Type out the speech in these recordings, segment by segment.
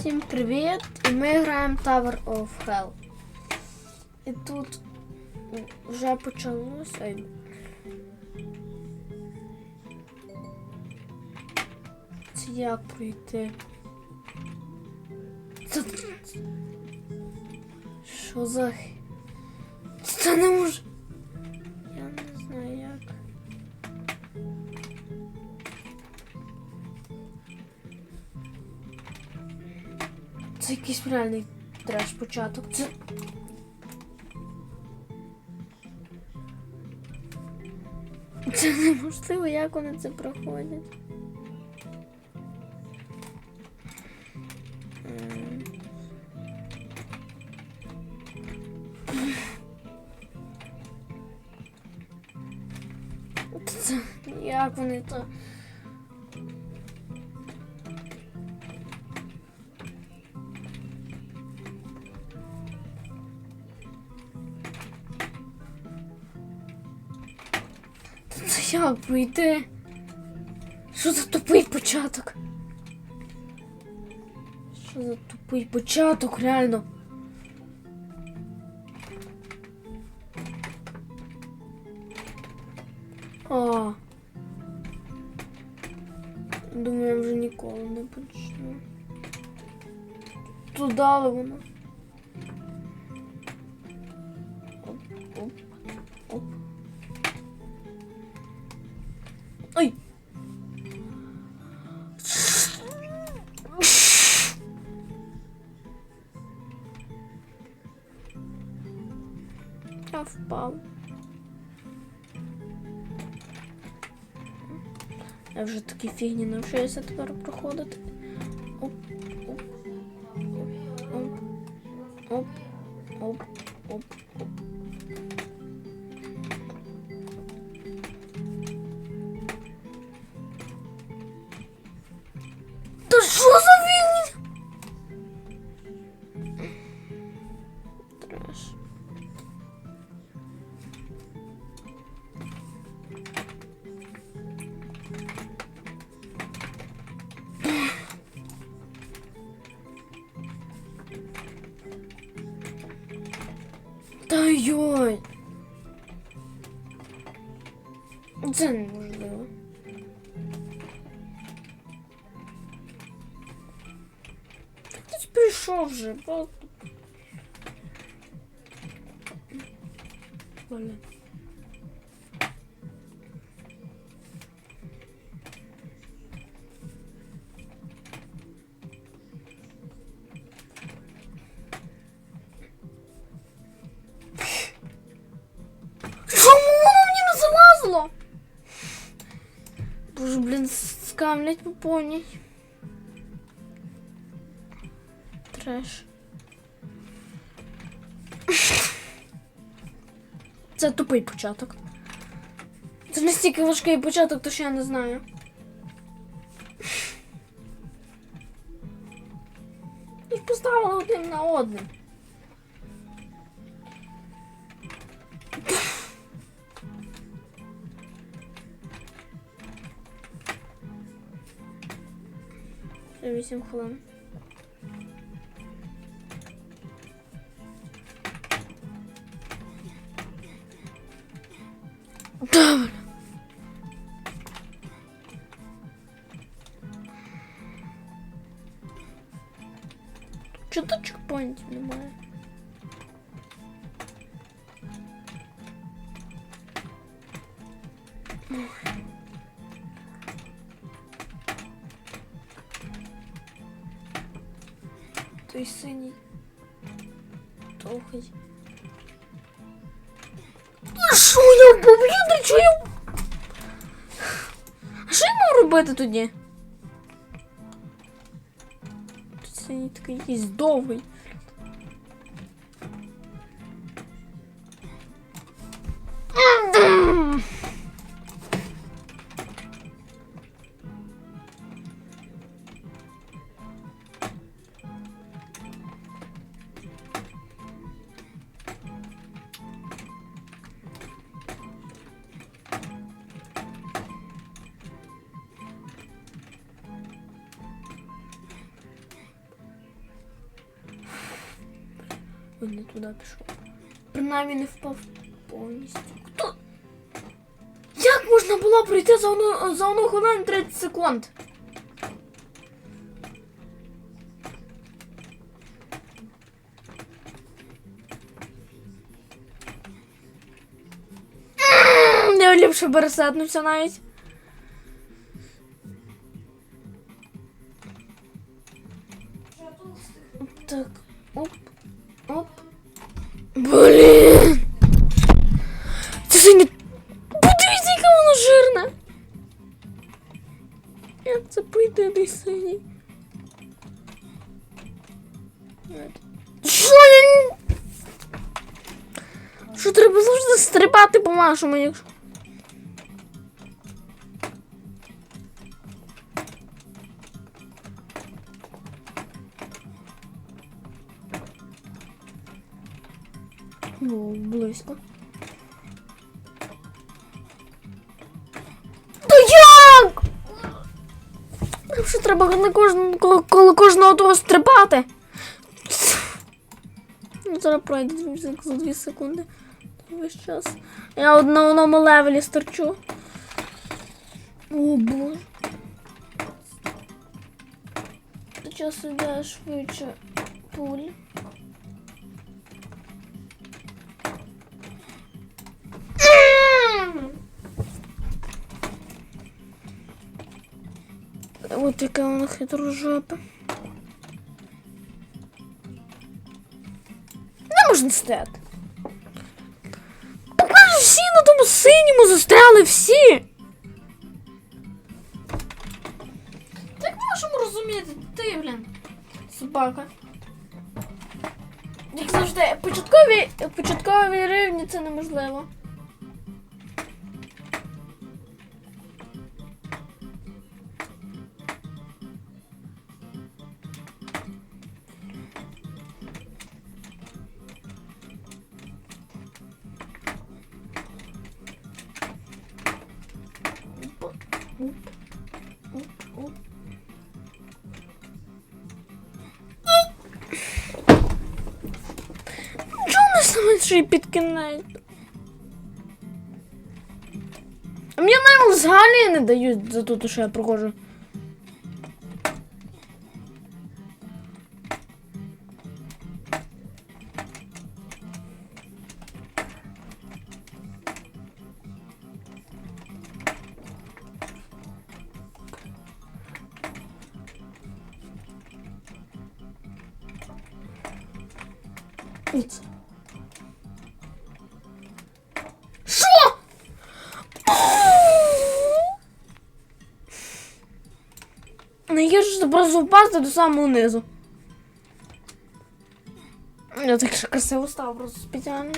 Всім привіт! І ми граємо Tower of Hell. І тут вже почалося. Це як пройти? Це... Що за... Це не може... Це якийсь реальний треш початок. Це. Це неможливо, як вони це проходять. Ем. Як вони то. Це як пройти? Що за тупий початок? Що за тупий початок, реально? А. Думаю, я вже ніколи не почну. Тут дали воно. Я вже такі фігні навчаюся тепер проходити. Та йой. Це неможливо. Хтось прийшов вже. Блін. Скамлять по повній. Треш. Це тупий початок. Це настільки важкий початок, то що я не знаю. Їх поставили один на один. 8 хвилин. Добре. Чого тут чекпоінтів немає? Той синій. Довгий. А що я поб'ю, що я... А що я мав робити тоді? Тут синій такий якийсь довгий. Ой, не туди пішов. Принаймні не впав повністю. Хто? Як можна було пройти за одну, за одну хвилину 30 секунд? М, Я ліпше пересаднувся навіть. Стрибати по-вашому. О, близько. Та як? Що треба на кожного, коло, кожного того стрибати? Ну, зараз пройде за- 2 секунди. Весь час. Я от на одному левелі стерчу. О боже. Час іде швидше пуль. От яка вона хитрожопа. Не можна стояти. Тому синьому застряли всі. Так можемо розуміти, ти, блін, собака. Як завжди, початкові, початкові рівні це неможливо. Не саме ще й під кінець? А мені навіть з Галії не дають за те, що я проходжу. Ось. Найгірше що просто впасти до самого низу. Я так ще красиво став просто спеціально.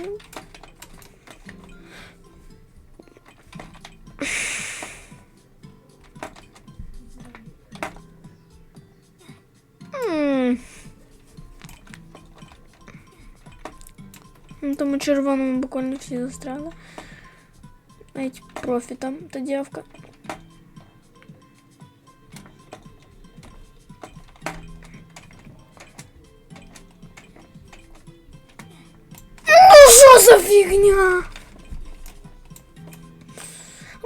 На тому червоному буквально всі застряли. Навіть профі там, та дівка. фігня?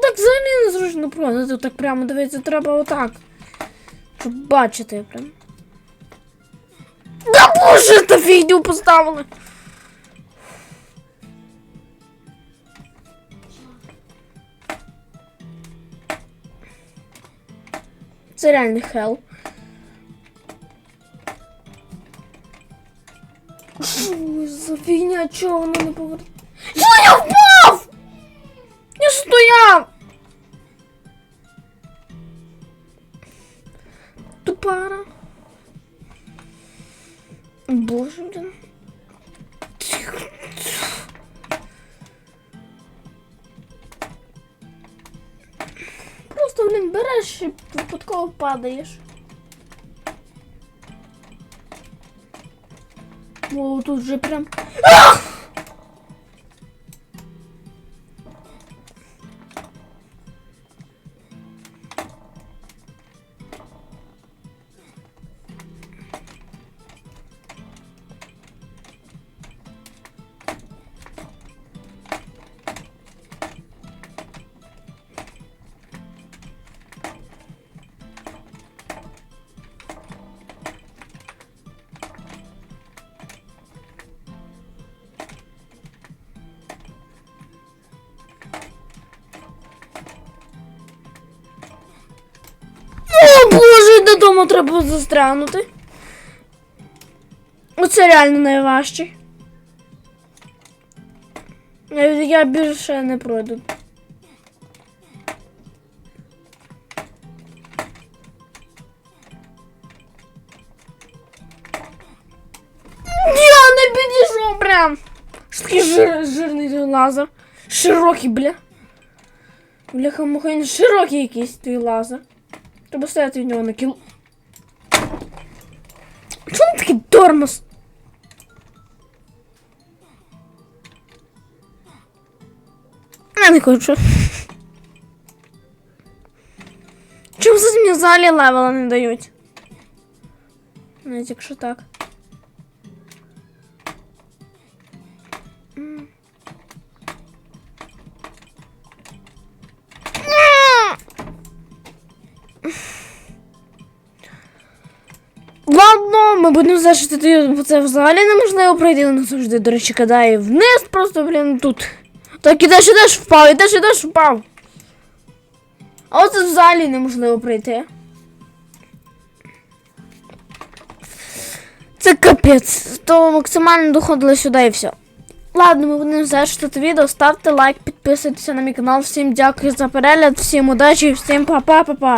Так взагалі незручно проходити, так прямо дивитися, треба отак. Щоб бачити прям. Да боже, та фігню поставили. Це реальний хел. Що за фігня, чого воно не повер... Що я впав? Я стояв! Тупара. Боже, блин. Просто, блін, береш і випадково падаєш. О, тут вже прям. Ах! Цьому треба застрягнути. Оце реально найважче. Я, більше не пройду. Я не підійшов прям. Такий жир, жирний лазер. Широкий, бля. Бляха, муха, він широкий якийсь твій лазер. Треба стояти від нього на кіл. Чому він такий тормоз? Я не хочу. Чому за мені взагалі левела не дають? Навіть якщо так. Будемо зашити, бо це взагалі неможливо пройти, воно завжди, до речі, кидає вниз, просто, блін, тут. Так ідеш, ідеш, впав, ідеш, ідеш, впав. А оце взагалі неможливо пройти. Це капець. То максимально доходило сюди і все. Ладно, ми будемо завершити відео. Ставте лайк, підписуйтесь на мій канал. Всім дякую за перегляд, всім удачі, всім па-па-па-па.